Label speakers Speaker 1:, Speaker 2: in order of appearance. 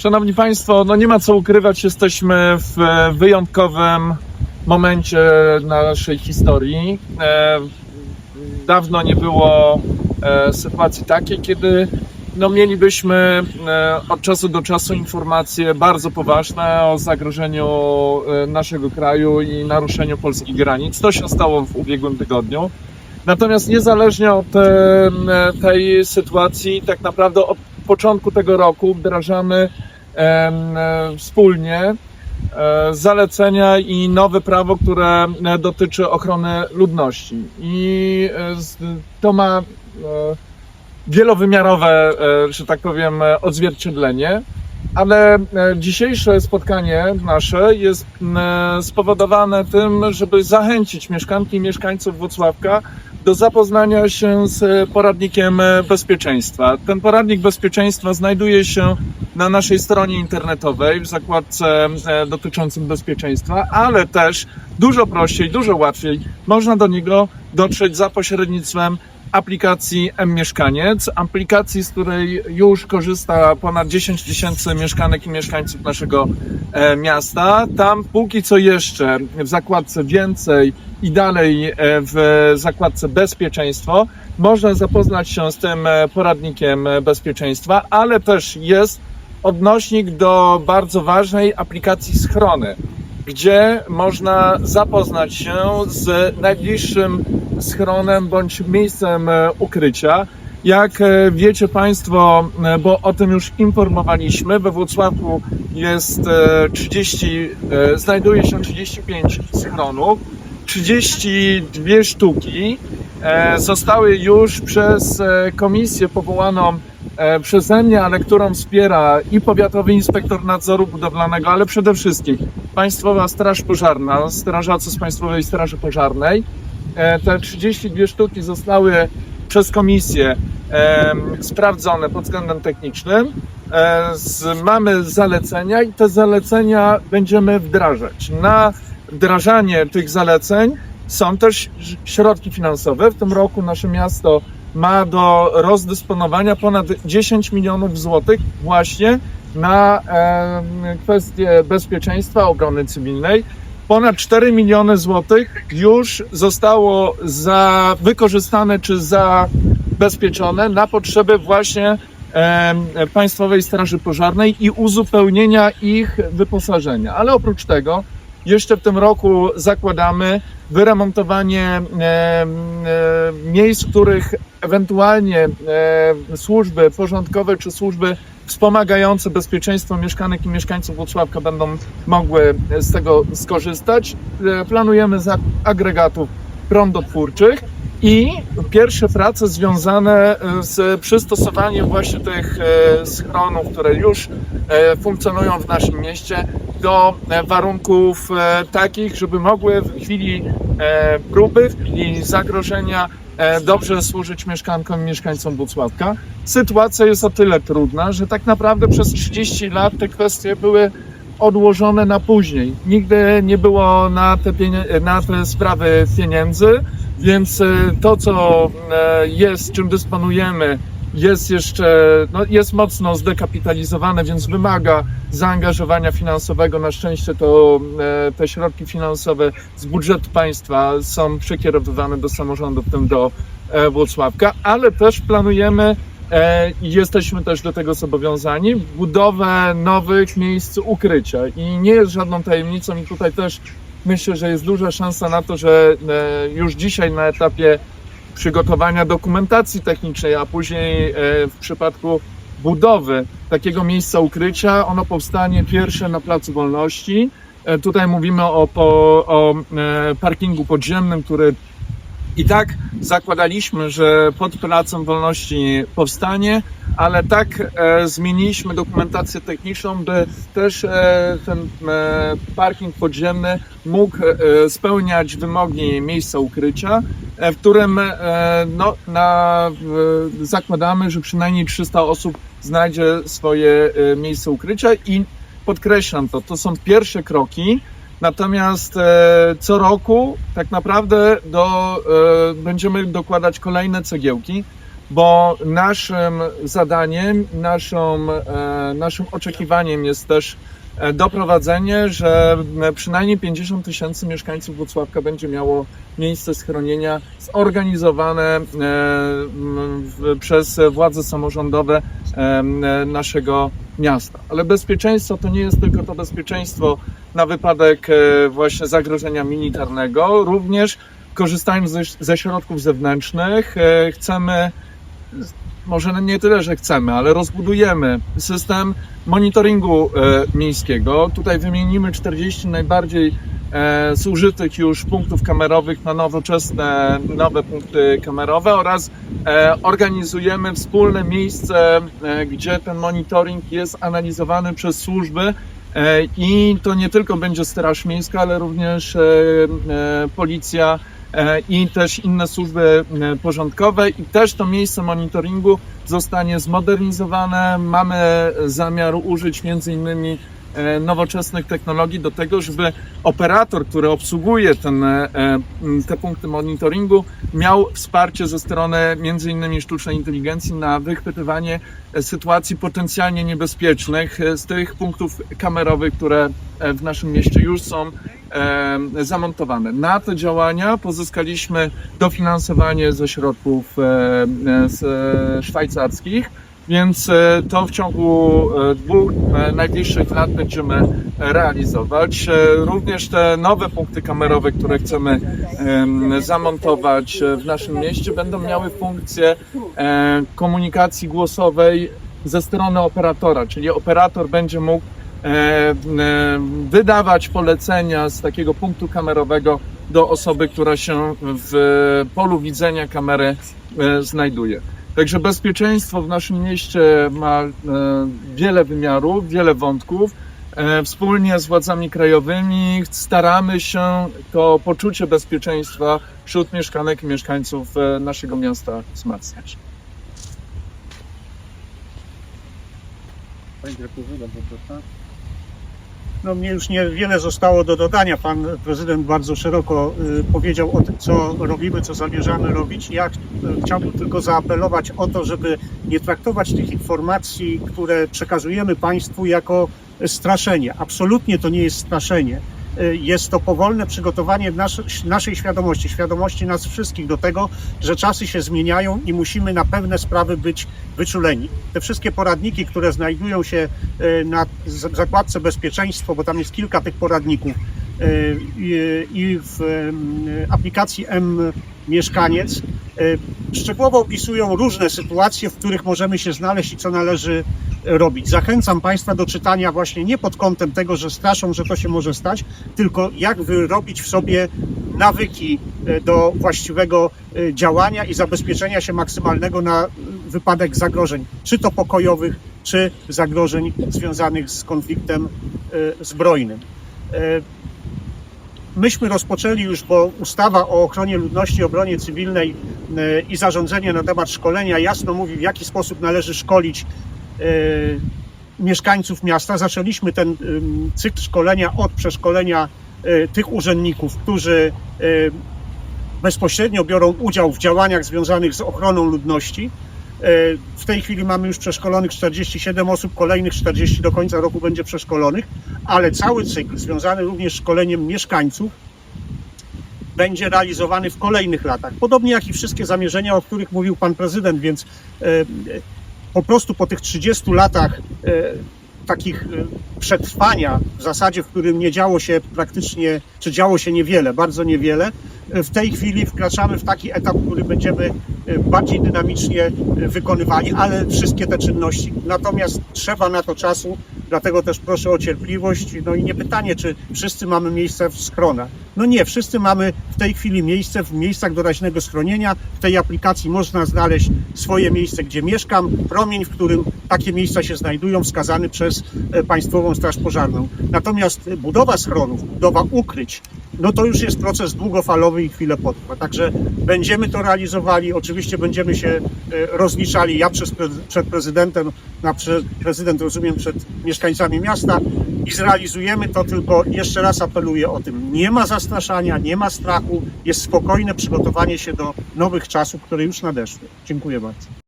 Speaker 1: Szanowni Państwo, no nie ma co ukrywać, jesteśmy w e, wyjątkowym momencie naszej historii. E, Dawno nie było e, sytuacji takiej, kiedy no, mielibyśmy od czasu do czasu informacje bardzo poważne o zagrożeniu naszego kraju i naruszeniu polskich granic. To się stało w ubiegłym tygodniu. Natomiast niezależnie od tej sytuacji, tak naprawdę od początku tego roku wdrażamy wspólnie e, zalecenia i nowe prawo, które dotyczy ochrony ludności. I e, to ma e, wielowymiarowe, że tak powiem, odzwierciedlenie. Ale dzisiejsze spotkanie nasze jest spowodowane tym, żeby zachęcić mieszkanki i mieszkańców Włocławka do zapoznania się z poradnikiem e, bezpieczeństwa. Ten poradnik bezpieczeństwa znajduje się na naszej stronie internetowej w zakładce e, dotyczącym bezpieczeństwa, ale też dużo prościej, dużo łatwiej można do niego dotrzeć za pośrednictwem aplikacji M-Mieszkaniec, aplikacji, z której już korzysta ponad 10 tysięcy mieszkanek i mieszkańców naszego e, miasta. Tam póki co jeszcze w zakładce więcej i dalej e, w zakładce bezpieczeństwo można zapoznać się z tym e, poradnikiem bezpieczeństwa, ale też jest odnośnik do bardzo ważnej aplikacji Schrony, gdzie można zapoznać się z najbliższym schronem bądź miejscem e, ukrycia. Jak e, wiecie Państwo, e, bo o tym już informowaliśmy, we Włocławku jest e, 30, e, znajduje się 35 schronów. 32 sztuki zostały już przez komisję powołaną przeze mnie, ale którą wspiera i Powiatowy Inspektor Nadzoru Budowlanego, ale przede wszystkim Państwowa Straż Pożarna, strażacy z Państwowej Straży Pożarnej. E, Te 32 sztuki zostały przez komisję sprawdzone pod względem technicznym. E, mamy zalecenia i te zalecenia będziemy wdrażać. Na wdrażanie tych zaleceń są też środki finansowe. W tym roku nasze miasto ma do rozdysponowania ponad 10 milionów złotych właśnie na kwestie bezpieczeństwa, obrony cywilnej. Ponad 4 miliony złotych już zostało za wykorzystane czy zabezpieczone na potrzeby właśnie Państwowej Straży Pożarnej i uzupełnienia ich wyposażenia. Ale oprócz tego jeszcze w tym roku zakładamy wyremontowanie e, e, miejsc, w których ewentualnie e, służby porządkowe czy służby wspomagające bezpieczeństwo mieszkanek i mieszkańców Włocławka będą mogły z tego skorzystać. Planujemy zakup agregatów prądotwórczych i pierwsze prace związane e, z przystosowaniem właśnie tych e, schronów, które już e, funkcjonują w naszym mieście, do warunków takich, żeby mogły w chwili próby, w chwili zagrożenia dobrze służyć mieszkankom i mieszkańcom Włocławka. Sytuacja jest o tyle trudna, że tak naprawdę przez 30 lat te kwestie były odłożone na później. Nigdy nie było na te, na te sprawy pieniędzy, więc e, to, co e, jest, czym dysponujemy, jest jeszcze, no, jest mocno zdekapitalizowane, więc wymaga zaangażowania finansowego. Na szczęście to e, te środki finansowe z budżetu państwa są przekierowywane do samorządów, w tym do Włocławka, ale też planujemy i jesteśmy też do tego zobowiązani, budowę nowych miejsc ukrycia. I nie jest żadną tajemnicą i tutaj też myślę, że jest duża szansa na to, że e, już dzisiaj na etapie przygotowania dokumentacji technicznej, a później e, w przypadku budowy takiego miejsca ukrycia, ono powstanie pierwsze na Placu Wolności. E, Tutaj mówimy o, o parkingu podziemnym, który i tak zakładaliśmy, że pod Placem Wolności powstanie, ale tak e, zmieniliśmy dokumentację techniczną, by też e, ten e, parking podziemny mógł e, spełniać wymogi miejsca ukrycia, e, w którym e, no, na, e, zakładamy, że przynajmniej 300 osób znajdzie swoje e, miejsce ukrycia i podkreślam to, to są pierwsze kroki, Natomiast e, co roku tak naprawdę do, e, będziemy dokładać kolejne cegiełki. Bo naszym zadaniem, naszą, e, naszym oczekiwaniem jest też e, doprowadzenie, że przynajmniej 50 tysięcy mieszkańców Włocławka będzie miało miejsce schronienia zorganizowane e, przez władze samorządowe naszego miasta. Ale bezpieczeństwo to nie jest tylko to bezpieczeństwo na wypadek właśnie zagrożenia militarnego, również korzystając ze, środków zewnętrznych, chcemy, może nie tyle, że chcemy, ale rozbudujemy system monitoringu e, miejskiego. Tutaj wymienimy 40 najbardziej e, zużytych już punktów kamerowych na nowoczesne, nowe punkty kamerowe oraz e, organizujemy wspólne miejsce, gdzie ten monitoring jest analizowany przez służby i to nie tylko będzie Straż Miejska, ale również policja i też inne służby e, porządkowe i też to miejsce monitoringu zostanie zmodernizowane. Mamy zamiar użyć między innymi e, nowoczesnych technologii do tego, żeby operator, który obsługuje ten, e, te punkty monitoringu, miał wsparcie ze strony innymi sztucznej inteligencji na wychwytywanie e, sytuacji potencjalnie niebezpiecznych e, z tych punktów kamerowych, które e, w naszym mieście już są e, zamontowane. Na te działania pozyskaliśmy dofinansowanie ze środków e, szwajcarskich, więc e, to w ciągu e, dwóch najbliższych lat będziemy realizować. Również te nowe punkty kamerowe, które chcemy em, zamontować w naszym mieście, będą miały funkcję komunikacji głosowej ze strony operatora, czyli operator będzie mógł wydawać polecenia z takiego punktu kamerowego do osoby, która się w polu widzenia kamery e, znajduje. Także bezpieczeństwo w naszym mieście ma e, wiele wymiarów, wiele wątków. E, Wspólnie z władzami krajowymi staramy się to poczucie bezpieczeństwa wśród mieszkanek i mieszkańców e, naszego miasta wzmacniać.
Speaker 2: Panie bardzo proszę. No mnie już niewiele zostało do dodania. Pan prezydent bardzo szeroko y, powiedział o tym, co robimy, co zamierzamy robić. Ja y, chciałbym tylko zaapelować o to, żeby nie traktować tych informacji, które przekazujemy Państwu jako straszenie. Absolutnie to nie jest straszenie. Y, Jest to powolne przygotowanie nas, naszej świadomości, świadomości nas wszystkich do tego, że czasy się zmieniają i musimy na pewne sprawy być wyczuleni. Te wszystkie poradniki, które znajdują się e, na zakładce bezpieczeństwo, bo tam jest kilka tych poradników e, i w aplikacji M Mieszkaniec szczegółowo opisują różne sytuacje, w których możemy się znaleźć i co należy robić. Zachęcam Państwa do czytania właśnie nie pod kątem tego, że straszą, że to się może stać, tylko jak wyrobić w sobie nawyki e, do właściwego e, działania i zabezpieczenia się maksymalnego na wypadek zagrożeń, czy to pokojowych, czy zagrożeń związanych z konfliktem zbrojnym. Myśmy rozpoczęli już, bo ustawa o ochronie ludności, obronie cywilnej e, i zarządzenie na temat szkolenia jasno mówi, w jaki sposób należy szkolić e, mieszkańców miasta. Zaczęliśmy ten cykl szkolenia od przeszkolenia e, tych urzędników, którzy bezpośrednio biorą udział w działaniach związanych z ochroną ludności. E, W tej chwili mamy już przeszkolonych 47 osób, kolejnych 40 do końca roku będzie przeszkolonych, ale cały cykl związany również z szkoleniem mieszkańców będzie realizowany w kolejnych latach. Podobnie jak i wszystkie zamierzenia, o których mówił pan prezydent, więc e, po prostu po tych 30 latach e, takich przetrwania w zasadzie, w którym nie działo się praktycznie, czy działo się niewiele, bardzo niewiele, w tej chwili wkraczamy w taki etap, który będziemy e, bardziej dynamicznie e, wykonywali, ale wszystkie te czynności. Natomiast trzeba na to czasu, dlatego też proszę o cierpliwość. No i nie pytanie, czy wszyscy mamy miejsce w schronach. No nie, wszyscy mamy w tej chwili miejsce w miejscach doraźnego schronienia. W tej aplikacji można znaleźć swoje miejsce, gdzie mieszkam, promień, w którym takie miejsca się znajdują, wskazany przez e, Państwową Straż Pożarną. Natomiast budowa schronów, budowa ukryć, no to już jest proces długofalowy i chwilę potrwa. Także będziemy to realizowali. Oczywiście będziemy się e, rozliczali, ja przez, przed prezydentem, na prezydent rozumiem przed mieszkańcami miasta i zrealizujemy to, tylko jeszcze raz apeluję o tym. Nie ma zastraszania, nie ma strachu, jest spokojne przygotowanie się do nowych czasów, które już nadeszły. Dziękuję bardzo.